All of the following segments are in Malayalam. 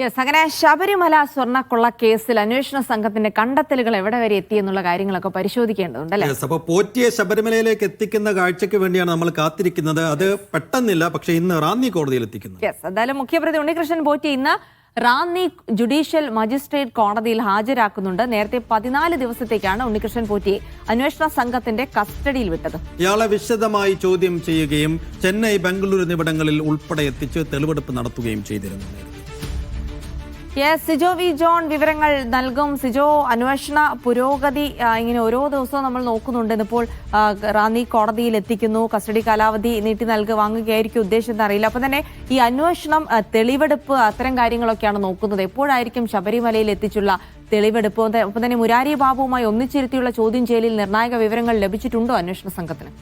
യെസ് അങ്ങനെ ശബരിമല സ്വർണക്കൊള്ള കേസിൽ അന്വേഷണ സംഘത്തിന്റെ കണ്ടെത്തലുകൾ എവിടെ വരെ എത്തി എന്നുള്ള കാര്യങ്ങളൊക്കെ പരിശോധിക്കേണ്ടതുണ്ട് അല്ലെ? Yes, അപ്പൊ പോറ്റിയെ ശബരിമലയിലേക്ക് എത്തിക്കുന്ന കാഴ്ചയ്ക്ക് വേണ്ടിയാണ് നമ്മൾ കാത്തിരിക്കുന്നത്. അത് പെട്ടെന്നില്ല പക്ഷെ ഇന്ന് റാന്നി കോടതിയിൽ എത്തിക്കുന്നു. യെസ് എന്തായാലും മുഖ്യപ്രതി ഉണ്ണികൃഷ്ണൻ പോറ്റി ഇന്ന് റാന്നി ജുഡീഷ്യൽ മജിസ്ട്രേറ്റ് കോടതിയിൽ ഹാജരാക്കുന്നുണ്ട്. നേരത്തെ പതിനാല് ദിവസത്തേക്കാണ് ഉണ്ണികൃഷ്ണൻ പോറ്റിയെ അന്വേഷണ സംഘത്തിന്റെ കസ്റ്റഡിയിൽ വിട്ടത്. ഇയാളെ വിശദമായി ചോദ്യം ചെയ്യുകയും ചെന്നൈ ബംഗളൂരു എന്നിവിടങ്ങളിൽ ഉൾപ്പെടെ എത്തിച്ച് തെളിവെടുപ്പ് നടത്തുകയും ചെയ്തിരുന്നു. യെസ് സിജോ വി ജോൺ വിവരങ്ങൾ നൽകും. സിജോ അന്വേഷണ പുരോഗതി ഇങ്ങനെ ഓരോ ദിവസവും നമ്മൾ നോക്കുന്നുണ്ട്. ഇന്നിപ്പോൾ റാന്നി കോടതിയിൽ എത്തിക്കുന്നു. കസ്റ്റഡി കാലാവധി നീട്ടി നൽകുക വാങ്ങുകയായിരിക്കും ഉദ്ദേശം എന്നറിയില്ല. അപ്പൊ തന്നെ ഈ അന്വേഷണം തെളിവെടുപ്പ് അത്തരം കാര്യങ്ങളൊക്കെയാണ് നോക്കുന്നത്. എപ്പോഴായിരിക്കും ശബരിമലയിൽ എത്തിച്ചുള്ള തെളിവെടുപ്പ്? ഒപ്പം തന്നെ മുരാരി ബാബുവുമായി ഒന്നിച്ചിരുത്തിയുള്ള ചോദ്യം ചെയ്യലിൽ നിർണായക വിവരങ്ങൾ ലഭിച്ചിട്ടുണ്ടോ അന്വേഷണ സംഘത്തിന്?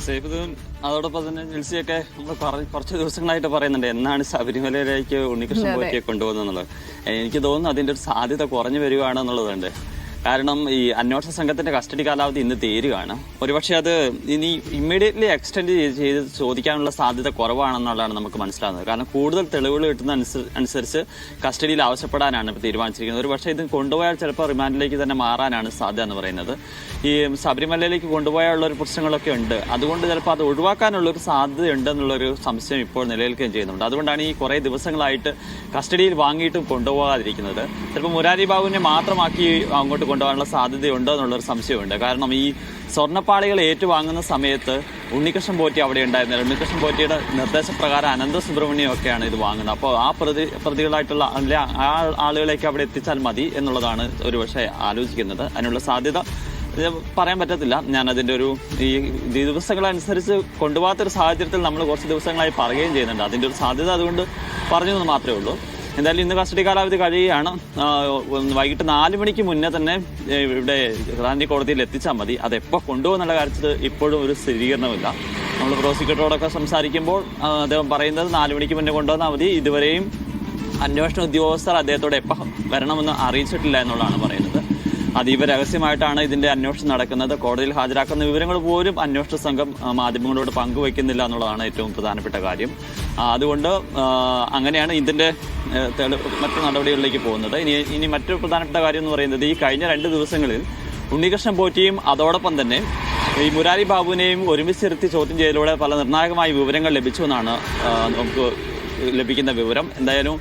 സേഫുദ്ദീൻ അതോടൊപ്പം തന്നെ ജിൽസിയൊക്കെ നമ്മൾ പറഞ്ഞ കുറച്ച് ദിവസങ്ങളായിട്ട് പറയുന്നുണ്ട് എന്നാണ് ശബരിമലയിലേക്ക് ഉണ്ണികൃഷ്ണൻ പോറ്റിയെ കൊണ്ടുപോകുന്നത് എനിക്ക് തോന്നുന്നു അതിന്റെ ഒരു സാധ്യത കുറഞ്ഞു വരികയാണ് എന്നുള്ളതുണ്ട് കാരണം ഈ അന്വേഷണ സംഘത്തിന്റെ കസ്റ്റഡി കാലാവധി ഇന്ന് തീരുകയാണ്. ഒരുപക്ഷെ അത് ഇനി ഇമ്മീഡിയറ്റ്ലി എക്സ്റ്റെൻഡ് ചെയ്ത് ചോദിക്കാനുള്ള സാധ്യത കുറവാണെന്നുള്ളതാണ് നമുക്ക് മനസ്സിലാകുന്നത് കാരണം കൂടുതൽ തെളിവുകൾ കിട്ടുന്ന അനുസരിച്ച് കസ്റ്റഡിയിൽ ആവശ്യപ്പെടാനാണ് ഇപ്പോൾ തീരുമാനിച്ചിരിക്കുന്നത്. ഒരു പക്ഷേ ഇത് കൊണ്ടുപോയാൽ ചിലപ്പോൾ റിമാൻഡിലേക്ക് തന്നെ മാറാനാണ് സാധ്യത എന്ന് പറയുന്നത്. ഈ ശബരിമലയിലേക്ക് കൊണ്ടുപോയാലുള്ള ഒരു പ്രശ്നങ്ങളൊക്കെ ഉണ്ട്. അതുകൊണ്ട് ചിലപ്പോൾ അത് ഒഴിവാക്കാനുള്ള ഒരു സാധ്യത ഉണ്ടെന്നുള്ളൊരു സംശയം ഇപ്പോൾ നിലനിൽക്കുകയും ചെയ്യുന്നുണ്ട്. അതുകൊണ്ടാണ് ഈ കുറേ ദിവസങ്ങളായിട്ട് കസ്റ്റഡിയിൽ വാങ്ങിയിട്ടും കൊണ്ടുപോകാതിരിക്കുന്നത്. ചിലപ്പോൾ മുരാരി ബാബുവിനെ മാത്രമാക്കി അങ്ങോട്ട് കൊണ്ടുപോകാനുള്ള സാധ്യതയുണ്ടോ എന്നുള്ളൊരു സംശയമുണ്ട്. കാരണം ഈ സ്വർണപ്പാളികൾ ഏറ്റുവാങ്ങുന്ന സമയത്ത് ഉണ്ണികൃഷ്ണൻ പോറ്റി അവിടെ ഉണ്ടായിരുന്നില്ല. ഉണ്ണികൃഷ്ണൻ പോറ്റിയുടെ നിർദ്ദേശപ്രകാരം അനന്ത സുബ്രഹ്മണ്യം ഒക്കെയാണ് ഇത് വാങ്ങുന്നത്. അപ്പോൾ ആ പ്രതി പ്രതികളായിട്ടുള്ള അല്ലെ ആ ആളുകളേക്ക് അവിടെ എത്തിച്ചാൽ മതി എന്നുള്ളതാണ് ഒരുപക്ഷെ ആലോചിക്കുന്നത്. അതിനുള്ള സാധ്യത പറയാൻ പറ്റത്തില്ല. ഞാൻ അതിന്റെ ഒരു ഈ ദിവസങ്ങളനുസരിച്ച് കൊണ്ടുപോകാത്തൊരു സാഹചര്യത്തിൽ നമ്മൾ കുറച്ച് ദിവസങ്ങളായി പറയുകയും ചെയ്യുന്നുണ്ട്. അതിന്റെ ഒരു സാധ്യത അതുകൊണ്ട് പറഞ്ഞു എന്ന് മാത്രമേ ഉള്ളൂ. എന്തായാലും ഇന്ന് കസ്റ്റഡി കാലാവധി കഴിയുകയാണ്. വൈകിട്ട് നാല് മണിക്ക് മുന്നേ തന്നെ ഇവിടെ റാന്നി കോടതിയിൽ എത്തിച്ചാൽ മതി. അതെപ്പോൾ കൊണ്ടുപോകുന്ന കൊണ്ടുപോകുന്നുള്ള കാര്യത്തിൽ ഇപ്പോഴും ഒരു സ്ഥിരീകരണമില്ല നമ്മൾ പ്രോസിക്യൂട്ടറോടൊക്കെ സംസാരിക്കുമ്പോൾ അദ്ദേഹം പറയുന്നത് നാല് മണിക്ക് മുന്നേ കൊണ്ടുവന്നാൽ മതി. ഇതുവരെയും അന്വേഷണ ഉദ്യോഗസ്ഥർ അദ്ദേഹത്തോട് എപ്പോൾ വരണമെന്ന് അറിയിച്ചിട്ടില്ല എന്നുള്ളതാണ് പറയുന്നത്. അതീവ രഹസ്യമായിട്ടാണ് ഇതിന്റെ അന്വേഷണം നടക്കുന്നത്. കോടതിയിൽ ഹാജരാക്കുന്ന വിവരങ്ങൾ പോലും അന്വേഷണ സംഘം മാധ്യമങ്ങളോട് പങ്കുവയ്ക്കുന്നില്ല എന്നുള്ളതാണ് ഏറ്റവും പ്രധാനപ്പെട്ട കാര്യം. അതുകൊണ്ട് അങ്ങനെയാണ് ഇതിന്റെ മറ്റു നടപടികളിലേക്ക് പോകുന്നത്. ഇനി ഇനി മറ്റൊരു പ്രധാനപ്പെട്ട കാര്യം എന്ന് പറയുന്നത് ഈ കഴിഞ്ഞ രണ്ട് ദിവസങ്ങളിൽ ഉണ്ണികൃഷ്ണൻ പോറ്റിയും അതോടൊപ്പം തന്നെ ഈ മുരാരി ബാബുവിനെയും ഒരുമിച്ചിരുത്തി ചോദ്യം ചെയ്തതിലൂടെ പല നിർണായകമായ വിവരങ്ങൾ ലഭിച്ചു എന്നാണ് നമുക്ക് ലഭിക്കുന്ന വിവരം. എന്തായാലും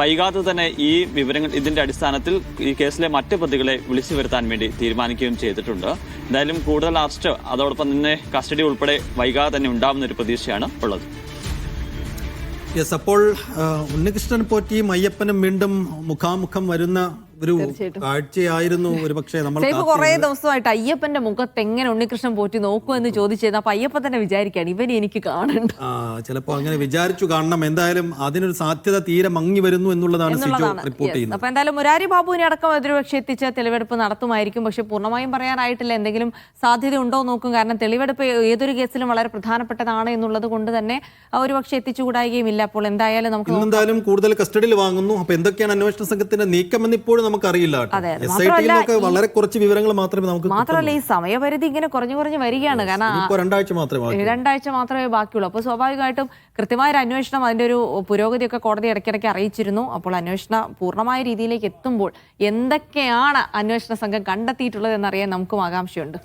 വൈകാതെ തന്നെ ഈ വിവരങ്ങൾ ഇതിന്റെ അടിസ്ഥാനത്തിൽ ഈ കേസിലെ മറ്റ് പ്രതികളെ വിളിച്ചു വരുത്താൻ വേണ്ടി തീരുമാനിക്കുകയും ചെയ്തിട്ടുണ്ട്. എന്തായാലും കൂടുതൽ അറസ്റ്റ് അതോടൊപ്പം തന്നെ കസ്റ്റഡി ഉൾപ്പെടെ വൈകാതെ തന്നെ ഉണ്ടാവുന്ന ഒരു പ്രതീക്ഷയാണ് ഉള്ളത്. യെസ് അപ്പോൾ ഉണ്ണികൃഷ്ണൻ പോറ്റിയും അയ്യപ്പനും വീണ്ടും മുഖാമുഖം വരുന്ന ഒരു കാഴ്ചയായിരുന്നു ഒരു പക്ഷേ നമ്മൾ സേഫ് കാത്തിരുന്നത്. കുറെ ദിവസമായിട്ട് അയ്യപ്പന്റെ മുഖത്ത് എങ്ങനെ ഉണ്ണികൃഷ്ണൻ പോറ്റി നോക്കുമെന്ന് ചോദിച്ചിരുന്നു അപ്പൊ അയ്യപ്പ തന്നെ വിചാരിക്കുകയാണ് ഇവനെ എനിക്ക് കാണണ്ട. ചിലപ്പോ അങ്ങനെ വിചാരിച്ചു കാണണം. എന്തായാലും അതിനൊരു സാധ്യത തീരെ മങ്ങി വരുന്നു എന്നുള്ളതാണ് റിപ്പോർട്ട് ചെയ്യുന്നത്. അപ്പൊ എന്തായാലും മുരാരി ബാബുവിനെ അടക്കം ഒരുപക്ഷെ എത്തിച്ച തെളിവെടുപ്പ് നടത്തുമായിരിക്കും. പക്ഷെ പൂർണമായും പറയാനായിട്ടില്ല എന്തെങ്കിലും സാധ്യത ഉണ്ടോ നോക്കും. കാരണം തെളിവെടുപ്പ് ഏതൊരു കേസിലും വളരെ പ്രധാനപ്പെട്ടതാണ് എന്നുള്ളത് കൊണ്ട് തന്നെ ആ ഒരുപക്ഷെ എത്തിച്ചുകൂടായുകയും ഇല്ല അപ്പോൾ എന്തായാലും നമുക്ക് എന്തായാലും കൂടുതൽ കസ്റ്റഡിയിൽ വാങ്ങുന്നു. അപ്പൊ എന്തൊക്കെയാണ് അന്വേഷണ സംഘത്തിന്റെ നീക്കം എന്ന് ഇപ്പോഴും നമുക്ക് അറിയില്ല അതെ, അതെ. എസ് ഐ ടിയിലൊക്കെ വളരെ കുറച്ച് വിവരങ്ങൾ മാത്രമേ നമുക്ക് മാത്രമല്ല ഈ സമയപരിധി ഇങ്ങനെ കുറഞ്ഞു കുറഞ്ഞു വരികയാണ്. കാരണം രണ്ടാഴ്ച മാത്രമേ രണ്ടാഴ്ച മാത്രമേ ബാക്കിയുള്ളൂ. അപ്പോൾ സ്വാഭാവികമായിട്ടും കൃത്യമായ ഒരു അന്വേഷണം അതിന്റെ ഒരു പുരോഗതിയൊക്കെ കോടതി ഇടയ്ക്കിടയ്ക്ക് അറിയിച്ചിരുന്നു. അപ്പോൾ അന്വേഷണ പൂർണമായ രീതിയിലേക്ക് എത്തുമ്പോൾ എന്തൊക്കെയാണ് അന്വേഷണ സംഘം കണ്ടെത്തിയിട്ടുള്ളത് എന്നറിയാൻ നമുക്കും ആകാംക്ഷയുണ്ട്.